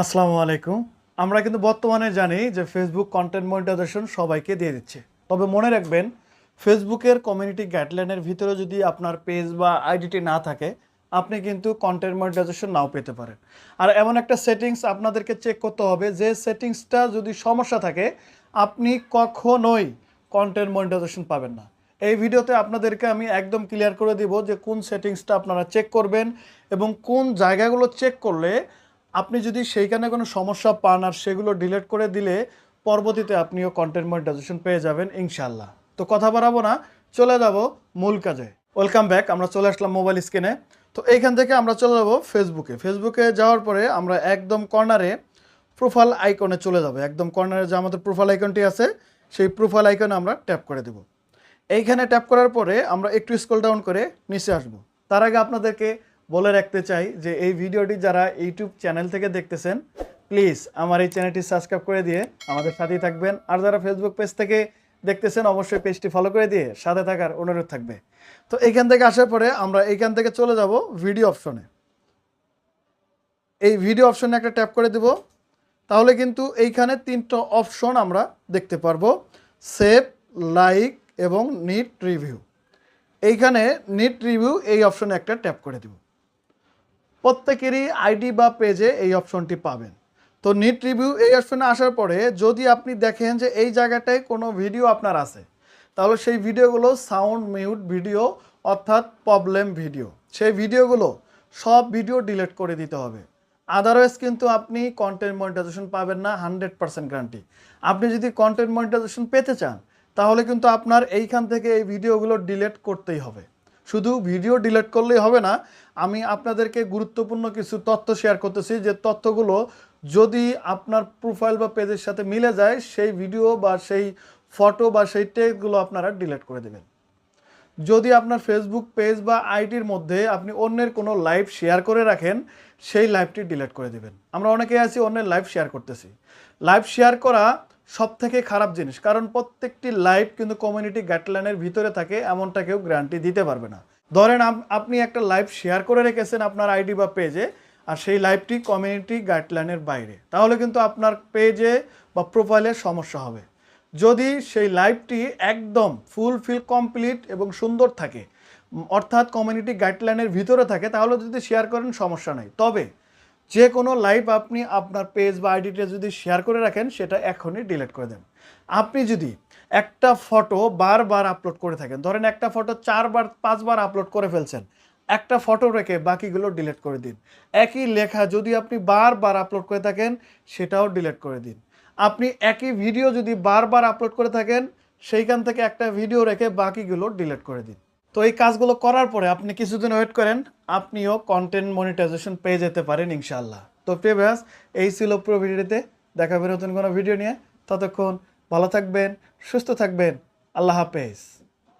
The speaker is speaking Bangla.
আসসালামু আলাইকুম। আমরা কিন্তু বর্তমানে জানি যে ফেসবুক কন্টেন্ট মনিটাইজেশন সবাইকে দিয়ে দিচ্ছে। তবে মনে রাখবেন ফেসবুকের কমিউনিটি গাইডলাইনের ভিতরে যদি আপনার পেজ বা আইডিটি না থাকে, আপনি কিন্তু কন্টেন্ট মনিটাইজেশন নাও পেতে পারেন। আর এমন একটা সেটিংস আপনাদেরকে চেক করতে হবে, যে সেটিংসটা যদি সমস্যা থাকে, আপনি কখনোই কন্টেন্ট মনিটাইজেশন পাবেন না। এই ভিডিওতে আপনাদেরকে আমি একদম ক্লিয়ার করে দিব যে কোন সেটিংসটা আপনারা চেক করবেন এবং কোন জায়গাগুলো চেক করলে আপনি যদি সেইখানে কোনো সমস্যা পান আর সেগুলো ডিলিট করে দিলে পরবর্তীতে আপনিও কন্টেন্ট মনিটাইজেশন পেয়ে যাবেন ইনশাল্লাহ তো কথা বাড়াবো না, চলে যাব মূল কাজে। ওয়েলকাম ব্যাক আমরা চলে আসলাম মোবাইল স্ক্রিনে তো এইখান থেকে আমরা চলে যাব ফেসবুকে ফেসবুকে যাওয়ার পরে আমরা একদম কর্নারে প্রোফাইল আইকনে চলে যাব। একদম কর্নারে যে আমাদের প্রোফাইল আইকনটি আছে, সেই প্রোফাইল আইকনে আমরা ট্যাপ করে দেব। এইখানে ট্যাপ করার পরে আমরা একটু স্ক্রল ডাউন করে নিচে আসব। তার আগে আপনাদেরকে বলে রাখতে চাই যে এই ভিডিওটি যারা ইউটিউব চ্যানেল থেকে দেখতেছেন প্লিজ আমার এই চ্যানেলটি সাবস্ক্রাইব করে দিয়ে আমাদের সাথেই থাকবেন। আর যারা ফেসবুক পেজ থেকে দেখতেছেন, অবশ্যই পেজটি ফলো করে দিয়ে সাথে থাকার অনুরোধ থাকবে। তো এইখান থেকে আসার পরে আমরা এইখান থেকে চলে যাব ভিডিও অপশনে এই ভিডিও অপশনে একটা ট্যাপ করে দেব। তাহলে কিন্তু এইখানে তিনটা অপশন আমরা দেখতে পারব। সেভ লাইক এবং নিট রিভিউ এইখানে নিট রিভিউ এই অপশনে একটা ট্যাপ করে দেব। প্রত্যেকেরই আইডি বা পেজে এই অপশনটি পাবেন। তো নিট রিভিউ এই অপশনে আসার পরে যদি আপনি দেখেন যে এই জায়গাটায় কোনো ভিডিও আপনার আছে, তাহলে সেই ভিডিওগুলো সাউন্ড মিউট ভিডিও অর্থাৎ প্রবলেম ভিডিও, সেই ভিডিওগুলো সব ভিডিও ডিলিট করে দিতে হবে। আদারওয়াইজ কিন্তু আপনি কন্টেন্ট মনিটাইজেশন পাবেন না হান্ড্রেড পার্সেন্ট গ্যারান্টি আপনি যদি কন্টেন্ট মনিটাইজেশন পেতে চান, তাহলে কিন্তু আপনার এইখান থেকে এই ভিডিওগুলো ডিলিট করতেই হবে। শুধু ভিডিও ডিলিট করলেই হবে না, আমি আপনাদেরকে গুরুত্বপূর্ণ কিছু তথ্য শেয়ার করতেছি, যে তথ্যগুলো যদি আপনার প্রোফাইল বা পেজের সাথে মিলে যায়, সেই ভিডিও বা সেই ফটো বা সেই টেক্সটগুলো আপনারা ডিলিট করে দেবেন। যদি আপনার ফেসবুক পেজ বা আইডির মধ্যে আপনি অন্যের কোনো লাইভ শেয়ার করে রাখেন, সেই লাইভটি ডিলিট করে দেবেন। আমরা অনেকে আছি অন্যের লাইভ শেয়ার করতেছি। লাইভ শেয়ার করা সব থেকে খারাপ জিনিস। কারণ প্রত্যেকটি লাইভ কিন্তু কমিউনিটি গাইডলাইনের ভিতরে থাকে, এমনটা কেউ গ্যারান্টি দিতে পারবে না। ধরেন আপ- আপনি একটা লাইভ শেয়ার করে রেখেছেন আপনার আইডি বা পেজে আর সেই লাইভটি কমিউনিটি গাইডলাইনের বাইরে। তাহলে কিন্তু আপনার পেজে বা প্রোফাইলে সমস্যা হবে। যদি সেই লাইভটি একদম ফুলফিল কমপ্লিট এবং সুন্দর থাকে অর্থাৎ কমিউনিটি গাইডলাইনের ভিতরে থাকে, তাহলে যদি শেয়ার করেন সমস্যা নেই। তবে যে কোনো লাইভ আপনি আপনার পেজ বা আইডিতে যদি শেয়ার করে রাখেন, সেটা এখনই ডিলিট করে দেন। আপনি যদি একটা ফটো বারবার আপলোড করে থাকেন, ধরেন একটা ফটো চারবার, পাঁচবার আপলোড করে ফেলছেন, একটা ফটো রেখে বাকিগুলো ডিলিট করে দিন। একই লেখা যদি আপনি বারবার আপলোড করে থাকেন, সেটাও ডিলিট করে দিন। আপনি একই ভিডিও যদি বারবার আপলোড করে থাকেন, সেইখান থেকে একটা ভিডিও রেখে বাকিগুলো ডিলিট করে দিন। তো এই কাজগুলো করার পরে আপনি কিছুদিন ওয়েট করেন, আপনিও কন্টেন্ট মনিটাইজেশন পেয়ে যেতে পারেন ইনশাল্লাহ তো প্রিভিয়াস এই ছিল পুরো ভিডিওতে দেখাবেন নতুন কোনো ভিডিও নিয়ে। ততক্ষণ ভালো থাকবেন, সুস্থ থাকবেন। আল্লাহ হাফেজ।